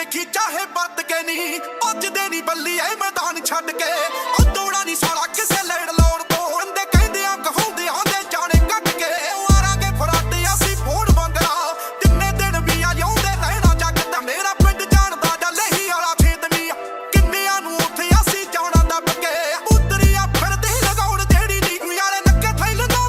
ਦੇਖੀ ਚਾਹੇ ਬੱਦ ਕੇ ਨਹੀਂ ਪੁੱਜਦੇ ਨਹੀਂ ਬੱਲੀ ਐ ਮੈਦਾਨ ਛੱਡ ਕੇ।